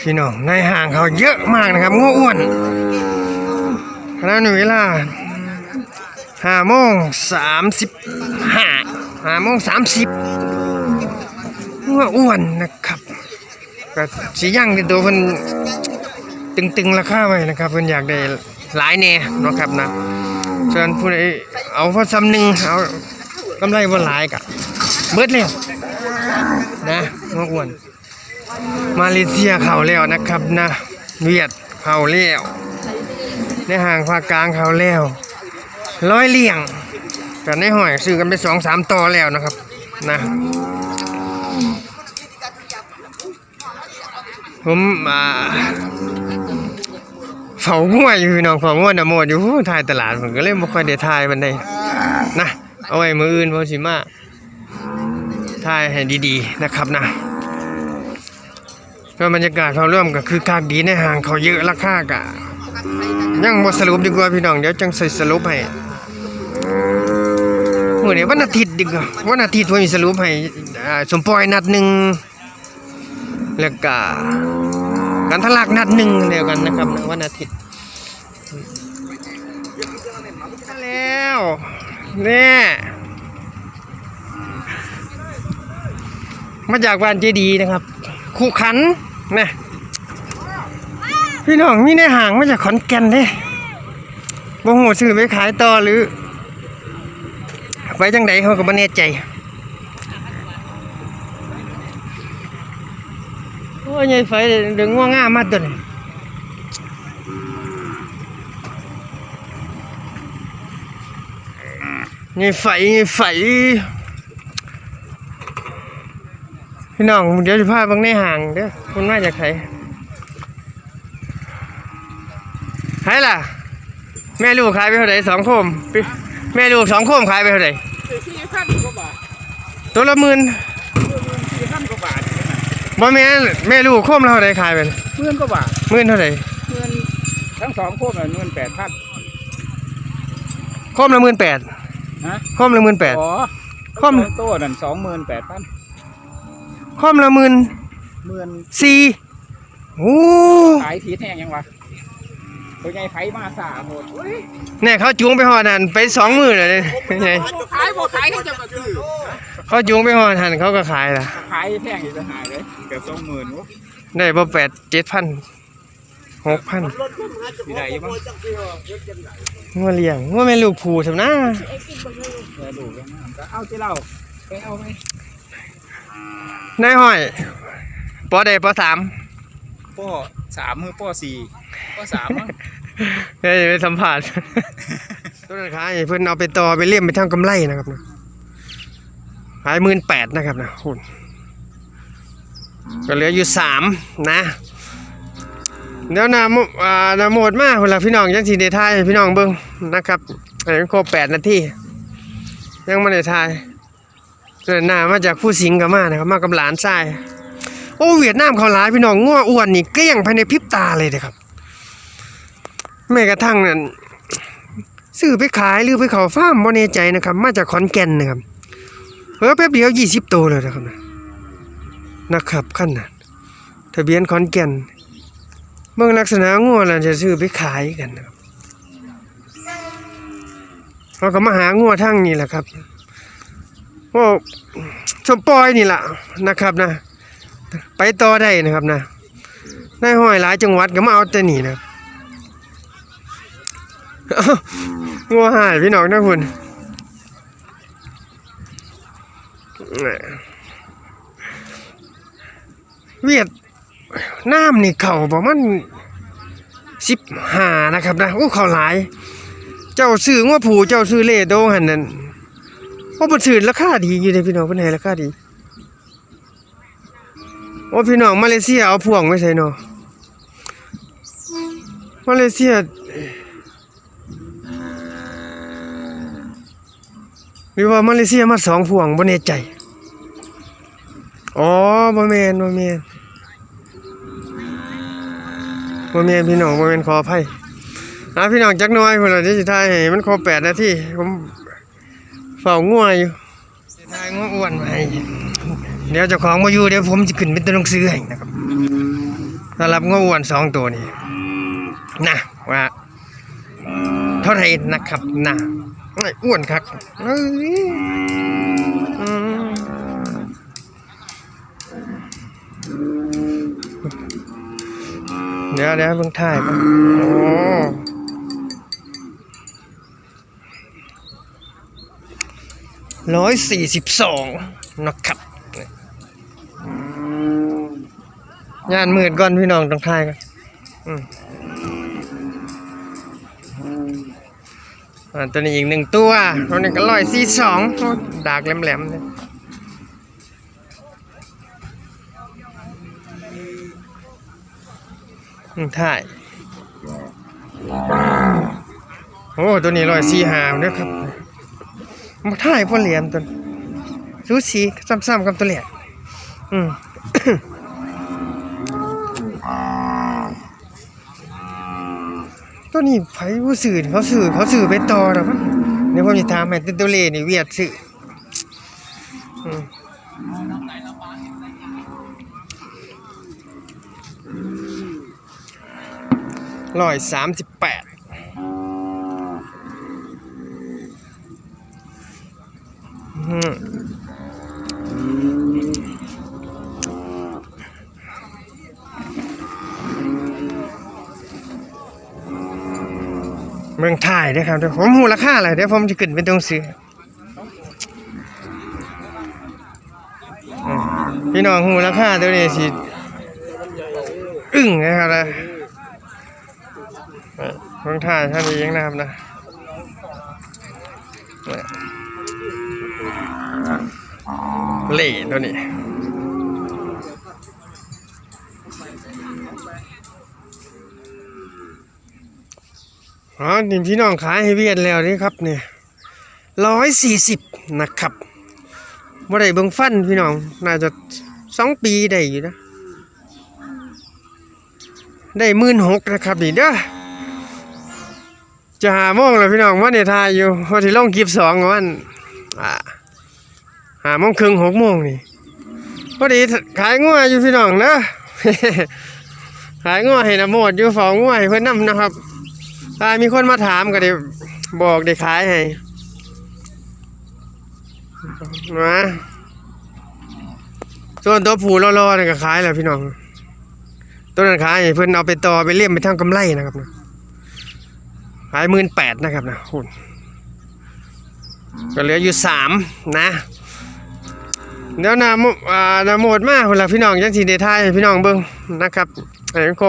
พี่น้องในห่างเขาเยอะมากนะครับงูอ้วนขณะนี้เวลาห้าโมงสามสิบห้าห้าโมงสามสิบงูอ้วนนะครับก็สีย่างที่ตัวเพิ่นตึงๆราคาไว้นะครับเพิ่นอยากได้หลายแน่นะครับนะส่วนผู้ใดเอาพอซ้ำหนึ่งเอากำไรบ่หลายกะเบิดแล้วนะงูอ้วน มาเลเซียเขาแล้วนะครับนะ เวียดเขาแล้วในห่างภาคกลางเขาแล้วร้อยเลี่ยงกันในหอยซื้อกันไปสองสามต่อแล้วนะครับนะผมอ่าเฝ้าง่วยอยู่พี่น้องเฝ้าง่วยนะโมดอยู่ถ่ายตลาดผมก็เลยไม่ค่อยได้ถ่ายมันได้นะเอาไว้มืออื่นพอสิมาถ่ายให้ดีๆนะครับนะ ก็บรรยากาศเขาร่วมก็คือคากดีในห่างเขาเยอะราคากะยังบ่สรุปดีกว่าพี่น้องเดี๋ยวจังใส่สรุปให้เมื้อนี้วันอาทิตย์ดีกว่าวันอาทิตย์ผมสิสรุปให้สมปอยนัดหนึ่งแล้วก็กันทลักนัดหนึ่งเดียวกันนะครับวันอาทิตย์แล้วแน่มาจากบ้านเจดีย์นะครับ คู่ขัน นะพี่น้องมีในห่างมาจากขอนแก่นเด้บ่ฮู้ซื้อไปขายต่อหรือไปจังไดเขาก็บ่แน่ใจโอ้ยใหญ่ไฟดึงง่วงง่ามาตัวนี้ใหญ่ไฟใหญ่ไฟ พี่น้องเดี๋ยวจะพาเบางในห่างเด้อคุณมาจากไสใครล่ะ แม่ลูกขายไปเท่าไหร่สองโคมปิแม่ลูกสองโคมขายไปเท่าไหร่สี่พันกว่าบาทตัวละหมื่นสี่พันกว่าบาทบ่แม่นแม่ลูกโคมละเท่าไหร่ขายเป็นเงินกว่าบาทหมื่นเท่าไหร่เงินทั้งสองพวกเงินแปดพันโคมละหมื่นแปดฮะโคมละหมื่นแปดอ๋อคอมโต้นั่นสองหมื่นแปดพัน โคมละหมื่นหมื่นสี่โอ้ขายทีแห้งยังวะตัวใหญ่ไผมาสาโหดเฮ้ยเนี่ยเขาจูงไปหอดหันไปสองหมื่นเลยไงขายบ่ขายเขาจะมาซื้อเขาจูงไปหอดหันเขาก็ขายล่ะขายแพงอีกจะหายเลยเกือบสองหมื่นวะได้บ่แปดเจ็ดพันหกพันสิได้ยังมั้งงัวเลี้ยงงัวแม่ลูกผูสำนะเออดูกันนะก็เอาที่เราไปเอาไหม นายห้อยปอใดปอสามป้อสามมือป้อสี่ป้อสามมั้งเฮ้ยไปสัมผัสต้นนั้นขายเพิ่นเอาไปต่อไปเลี่ยมไปทำกำไรนะครับนะขายหมื่นแปดนะครับนะคุณก็เหลืออยู่สามนะเดี๋ยวนาโมอ่านาโมดมาเวลาพี่น้องยังสีเดทายให้พี่น้องเบิ้งนะครับให้มันครบแปดนาทียังไม่ได้ทาย เกิดหน้ามาจากผู้สิงกับมานะครับ มากับหลานชายโอ้เวียดนามเขาหลายพี่น้องง้ออ้วนนี่เกลี้ยงภายในพริบตาเลยนะครับแม้กระทั่งนั่นซื้อไปขายหรือไปเขาฟาร์มบ่แน่ใจนะครับ มาจากขอนแก่นนะครับเออแป๊บเดียวยี่สิบตัวเลยนะครับนะครับขั้นนั้นทะเบียนขอนแก่นเมื่อลักษณะงัวน่ะจะซื้อไปขายกันนะครับเราก็มาหางัวทั้งนี่แหละครับ โอ้สมปอยนี่แหละนะครับนะ ไปต่อได้นะครับนะได้ห้อยหลายจังหวัดก็มาเอาแต่นี่นะงัวหายพี่น้องนะคุณเวียดน้ำนี่เข่าประมาณสิบห้านะครับนะโอ้เข่าหลาย เจ้าซื้องัวผูเจ้าซื้อเล่โดหันนั่น ว่าเป็นซื้อราคาดีอยู่เลยพี่น้องเป็นไงราคาดีโอ้พี่น้องมาเลเซียเอาพวงไม่ใช่เนาะมาเลเซียหรือว่ามาเลเซียมาสองพวงบ่แน่ใจอ๋อบ่แม่นบ่แม่นบ่แม่นพี่น้องบ่แม่นขออภัยอ่าพี่น้องจักน่อยพุ่นละที่สิถ่ายมันครบ8นาทีผม เฝ้างัวอยู่สิถ่ายงัวอ้วนให้เดี๋ยวเจ้าของบ่อยู่เดี๋ยวผมสิขึ้นเป็นตัวหนังสือให้นะครับสำหรับง้ออ้วนสองตัวนี้นะว่าเท่าไหร่นะครับนะอ้วนครับเดี๋ยวเดี๋ยวเบิ่งถ่ายโอ้ ร้อยสี่สิบสองนะครับย่านมืดก่อนพี่น้องต้องถ่ายก่อนอ่าตัวนี้อีกหนึ่งตัวตัวนี้ก็ร้อยสี่สองดากแหลมๆเนี่ยถ่ายโอ้ตัวนี้ร้อยสี่หาเนี่ยครับ มาถ่ายพ่อเหลี่ยมตัวสูสีซ้ำๆกับตัวเหลี่ยมอืมตัวนี้ไผผู้สื่อเขาสื่อเขาสื่อไปต่อแล้วมั้งเดี๋ยวผมจะถามให้ตัวตัวเลนี่เวียดสื่อร้อยสามสิบแปดอืม เมืองไทยเด้อครับเดี๋ยวผมหูราคาอะไรเดี๋ยวผมจะขึ้นเป็นตรงซื้อพี่น้องหูราคาตัวนี้สิอึ้งนะครับนะเออเมืองไทยท่านเองนะครับนะ เนี่ยเล่ตัวนี้อ๋อนี่พี่น้องขายให้เวียนแล้วนี่ครับเนี่ยร้อยสี่สิบนะครับว่าได้เบิ่งฟันพี่น้อง น่าจะสองปีได้อยู่นะ ได้หมื่นหกนะครับนี่เด้อจะหาโมงแล้วพี่น้องว่าเนี่ยทายอยู่พอที่ลงคลิปสองวันอ่า หาโมงครึ่งหกโมงนี่พอดีขายงัวอยู่พี่น้องเด้อขายงัวให้นะโมดอยู่ฟองงัวให้เพื่อนนำนะครับถ้ามีคนมาถามก็ได้บอกได้ขายให้นะส่วนตัวผูรอๆนี่ก็ขายแล้วพี่น้องตัวนั้นขายเพิ่อนเอาไปต่อไปเลี่ยมไปทำกำไรนะครับนะขายหมื่นแปดนะครับนะคุณก็เหลืออยู่สามนะ เดี๋ยวนาโมอ่านาโมดมากคนละพี่น้องยังสีเดทายให้พี่น้องเบิ้งนะครับให้มันครบ